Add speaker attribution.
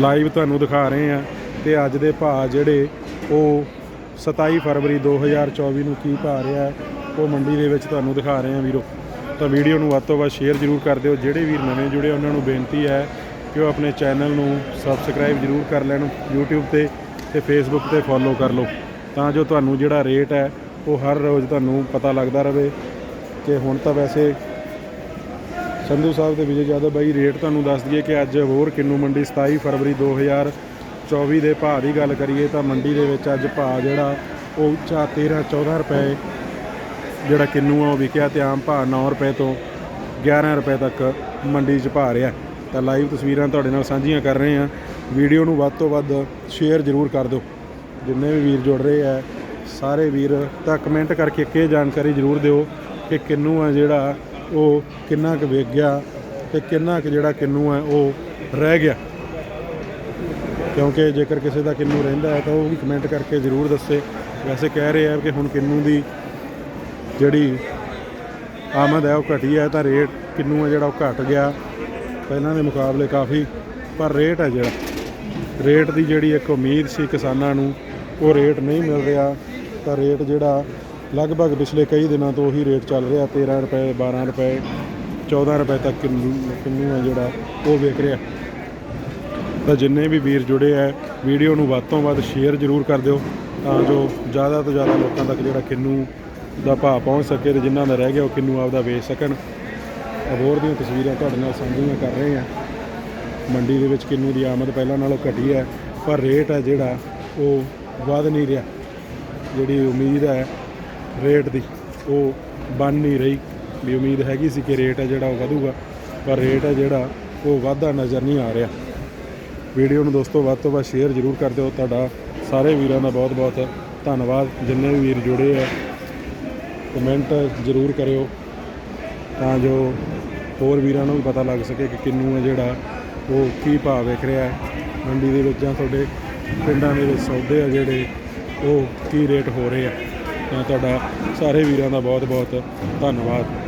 Speaker 1: Live ਤੁਹਾਨੂੰ ਦਿਖਾ ਰਹੇ ਆ ਤੇ ਅੱਜ ਦੇ ਭਾਅ ਜਿਹੜੇ ਉਹ 27 ਫਰਵਰੀ 2024 ਨੂੰ ਕੀ ਭਾਅ ਰਿਹਾ, ਉਹ ਮੰਡੀ ਦੇ ਵਿੱਚ ਤੁਹਾਨੂੰ ਦਿਖਾ ਰਹੇ ਆ ਵੀਰੋ। ਤਾਂ ਵੀਡੀਓ ਨੂੰ ਵੱਧ ਤੋਂ ਵੱਧ ਸ਼ੇਅਰ ਜ਼ਰੂਰ ਕਰ ਦਿਓ। ਜਿਹੜੇ ਵੀਰ ਨਵੇਂ ਜੁੜੇ, ਉਹਨਾਂ ਨੂੰ ਬੇਨਤੀ ਹੈ ਕਿ ਉਹ ਆਪਣੇ ਚੈਨਲ ਨੂੰ ਸਬਸਕ੍ਰਾਈਬ ਜ਼ਰੂਰ ਕਰ ਲੈਣ, YouTube ਤੇ ਤੇ Facebook ਤੇ ਫੋਲੋ ਕਰ ਲਓ। ਤਾਂ ਜੋ ਤੁਹਾਨੂੰ ਜਿਹੜਾ ਰੇਟ ਹੈ, ਉਹ ਹਰ ਰੋਜ਼ ਤੁਹਾਨੂੰ ਪਤਾ ਲੱਗਦਾ ਰਹੇ। ਕਿ ਹੁਣ ਤਾਂ ਵੈਸੇ ਸੰਧੂ ਸਾਹਿਬ ਤੇ ਵਿਜੇ ਜਾਦਵ ਬਾਈ, ਰੇਟ ਤੁਹਾਨੂੰ ਦੱਸ ਦਈਏ ਕਿ ਅੱਜ ਹੋਰ ਕਿੰਨੂ ਮੰਡੀ 27 ਫਰਵਰੀ 2024 ਦੇ ਭਾਅ ਦੀ ਗੱਲ ਕਰੀਏ ਤਾਂ ਮੰਡੀ ਦੇ ਵਿੱਚ ਅੱਜ ਭਾਅ ਜਿਹੜਾ ਉਹ ਉੱਚਾ 13 14 ਰੁਪਏ ਜਿਹੜਾ ਕਿੰਨੂ ਆ ਉਹ ਵਿਕਿਆ ਤੇ ਆਮ ਭਾਅ 9 ਰੁਪਏ ਤੋਂ 11 ਰੁਪਏ ਤੱਕ ਮੰਡੀ 'ਚ ਭਾਅ ਰਿਹਾ। ਤਾਂ ਲਾਈਵ ਤਸਵੀਰਾਂ ਤੁਹਾਡੇ ਨਾਲ ਸਾਂਝੀਆਂ ਕਰ ਰਹੇ ਹਾਂ। ਵੀਡੀਓ ਨੂੰ ਵੱਧ ਤੋਂ ਵੱਧ ਸ਼ੇਅਰ ਜ਼ਰੂਰ ਕਰ ਦਿਓ। ਜਿੰਨੇ ਵੀ ਵੀਰ ਜੁੜ ਰਹੇ ਆ, ਸਾਰੇ ਵੀਰ ਤਾਂ ਕਮੈਂਟ ਕਰਕੇ ਇੱਕ ਇਹ ਜਾਣਕਾਰੀ ਜ਼ਰੂਰ ਦਿਓ ਕਿ ਕਿੰਨੂ ਆ ਜਿਹੜਾ ਉਹ ਕਿੰਨਾ ਕੁ ਵਿਕ ਗਿਆ ਤੇ ਕਿੰਨਾ ਕੁ ਜਿਹੜਾ ਕਿੰਨੂ ਹੈ ਉਹ ਰਹਿ ਗਿਆ। ਕਿਉਂਕਿ ਜੇਕਰ ਕਿਸੇ ਦਾ ਕਿੰਨੂ ਰਹਿੰਦਾ ਹੈ ਤਾਂ ਉਹ ਵੀ ਕਮੈਂਟ ਕਰਕੇ ਜ਼ਰੂਰ ਦੱਸੇ। ਵੈਸੇ ਕਹਿ ਰਹੇ ਆ ਕਿ ਹੁਣ ਕਿੰਨੂ ਦੀ ਜਿਹੜੀ ਆਮਦ ਹੈ ਉਹ ਘਟੀ ਹੈ ਤਾਂ ਰੇਟ ਕਿੰਨੂ ਹੈ ਜਿਹੜਾ ਉਹ ਘਟ ਗਿਆ। ਪਹਿਲਾਂ ਦੇ ਮੁਕਾਬਲੇ ਕਾਫੀ, ਪਰ ਰੇਟ ਹੈ ਜਿਹੜਾ। ਰੇਟ ਦੀ ਜਿਹੜੀ ਇੱਕ ਉਮੀਦ ਸੀ ਕਿਸਾਨਾਂ ਨੂੰ, ਉਹ ਰੇਟ ਨਹੀਂ ਮਿਲ ਰਿਹਾ। ਤਾਂ ਰੇਟ ਜਿਹੜਾ ਲਗਭਗ ਪਿਛਲੇ ਕਈ ਦਿਨਾਂ ਤੋਂ ਉਹੀ ਰੇਟ ਚੱਲ ਰਿਹਾ 13 ਰੁਪਏ 12 ਰੁਪਏ 14 ਰੁਪਏ ਤੱਕ ਕਿੰਨੂ ਕਿੰਨੂ ਹੈ ਜਿਹੜਾ ਉਹ ਵੇਖ ਰਿਹਾ। ਤਾਂ ਜਿੰਨੇ ਵੀ ਵੀਰ ਜੁੜੇ ਆ ਵੀਡੀਓ ਨੂੰ ਵੱਧ ਤੋਂ ਵੱਧ ਸ਼ੇਅਰ ਜ਼ਰੂਰ ਕਰ ਦਿਓ, ਤਾਂ ਜੋ ਜ਼ਿਆਦਾ ਤੋਂ ਜ਼ਿਆਦਾ ਲੋਕਾਂ ਤੱਕ ਜਿਹੜਾ ਕਿੰਨੂ ਦਾ ਭਾਅ ਪਹੁੰਚ ਸਕੇ ਤੇ ਜਿਨ੍ਹਾਂ ਦਾ ਰਹਿ ਗਿਆ ਉਹ ਕਿੰਨੂ ਆਪਦਾ ਵੇਚ ਸਕਣ। ਹੋਰ ਦੀਆਂ ਤਸਵੀਰਾਂ ਤੁਹਾਡੇ ਨਾਲ ਸਾਂਝੀਆਂ ਕਰ ਰਹੇ ਹਾਂ। ਮੰਡੀ ਦੇ ਵਿੱਚ ਕਿੰਨੂ ਦੀ ਆਮਦ ਪਹਿਲਾਂ ਨਾਲੋਂ ਘਟੀ ਹੈ, ਪਰ ਰੇਟ ਹੈ ਜਿਹੜਾ ਉਹ ਵਧ ਨਹੀਂ ਰਿਹਾ। ਜਿਹੜੀ ਉਮੀਦ ਹੈ ਰੇਟ ਦੀ। ਉਹ ਬਣ ਨਹੀਂ ਰਹੀ। ਵੀ ਉਮੀਦ ਹੈਗੀ ਸੀ ਕਿ ਰੇਟ ਹੈ ਜਿਹੜਾ ਉਹ ਵਧੂਗਾ। ਪਰ ਰੇਟ ਹੈ ਜਿਹੜਾ, ਉਹ ਵਾਧਾ ਨਜ਼ਰ ਨਹੀਂ ਆ ਰਿਹਾ। ਵੀਡੀਓ ਨੂੰ ਦੋਸਤੋ, ਵੱਧ ਤੋਂ ਵੱਧ ਸ਼ੇਅਰ ਜ਼ਰੂਰ ਕਰ ਦਿਓ। ਤੁਹਾਡਾ ਸਾਰੇ ਵੀਰਾਂ ਦਾ ਬਹੁਤ ਬਹੁਤ ਧੰਨਵਾਦ। ਜਿੰਨੇ ਵੀ ਵੀਰ ਜੁੜੇ ਆ ਕਮੈਂਟ ਜ਼ਰੂਰ ਕਰਿਓ। ਤਾਂ ਜੋ ਹੋਰ ਵੀਰਾਂ ਨੂੰ ਵੀ ਪਤਾ ਲੱਗ ਸਕੇ ਕਿ ਕਿੰਨੂ ਹੈ ਜਿਹੜਾ, ਉਹ ਕੀ ਭਾਅ ਵੇਖ ਰਿਹਾ ਹੈ। ਮੰਡੀ ਦੇ ਵਿੱਚ ਜਾਂ ਤੁਹਾਡੇ ਪਿੰਡਾਂ ਦੇ ਵਿੱਚ ਸੌਦੇ ਆ ਜਿਹੜੇ, ਉਹ ਕੀ ਰੇਟ ਹੋ ਰਹੇ ਆ। ਤਾਂ ਤੁਹਾਡਾ ਸਾਰੇ ਵੀਰਾਂ ਦਾ ਬਹੁਤ ਬਹੁਤ ਧੰਨਵਾਦ।